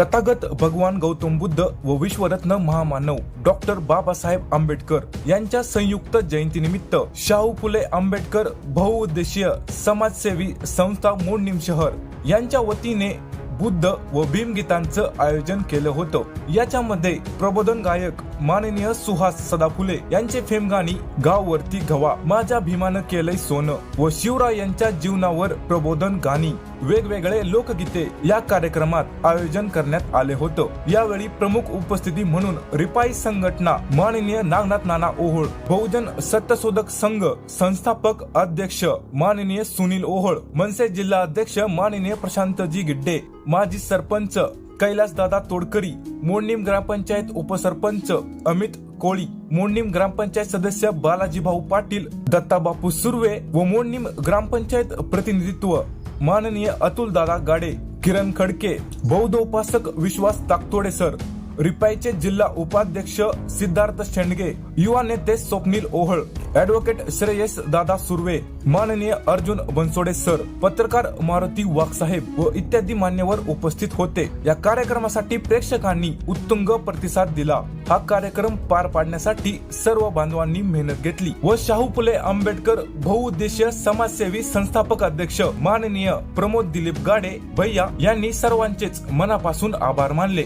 तथागत भगवान गौतम बुद्ध व विश्वरत्न महामानव डॉक्टर बाबासाहेब आंबेडकर यांच्या संयुक्त जयंतीनिमित्त शाहू फुले आंबेडकर बहुउद्देशीय समाजसेवी संस्था मोडनिम शहर यांच्या वतीने बुद्ध व भीमगीतांचं आयोजन केलं होतं. याच्यामध्ये प्रबोधन गायक माननीय सुहास सदाफुले यांचे फेमगाणी गाववरती घवा माझ्या भीमानं केलंय सोनं व शिवराय यांच्या जीवनावर प्रबोधन गाणी. वेगवेगळे लोकगीते या कार्यक्रमात आयोजन करण्यात आले होतं. यावेळी प्रमुख उपस्थिती म्हणून रिपाई संघटना माननीय नागनाथ नाना ओहोळ बहुजन सत्यशोधक संघ संस्थापक अध्यक्ष माननीय सुनील ओहोळ मनसे जिल्हा अध्यक्ष माननीय प्रशांतजी गिड्डे माजी सरपंच कैलासदादा तोडकरी मोडणीम ग्रामपंचायत उपसरपंच अमित कोळी मोडणीम ग्रामपंचायत सदस्य बालाजी भाऊ पाटील दत्ताबापू सुर्वे व मोडणीम ग्रामपंचायत प्रतिनिधित्व माननीय अतुल दादा गाडे किरण खडके बौद्ध उपासक विश्वास ताकतोडे सर रिपाईचे जिल्हा उपाध्यक्ष सिद्धार्थ शेंडगे युवा नेते स्वप्नील ओहळ ऍडव्होकेट श्रेयस दादा सुर्वे माननीय अर्जुन बनसोडे सर पत्रकार मारुती वाघसाहेब व इत्यादी मान्यवर उपस्थित होते. या कार्यक्रमासाठी प्रेक्षकांनी उत्तुंग प्रतिसाद दिला. हा कार्यक्रम पार पाडण्यासाठी सर्व बांधवांनी मेहनत घेतली व शाहू फुले आंबेडकर बहुउद्देशीय समाजसेवी संस्थापक अध्यक्ष माननीय प्रमोद दिलीप गाडे भैया यांनी सर्वांचेच मनापासून आभार मानले.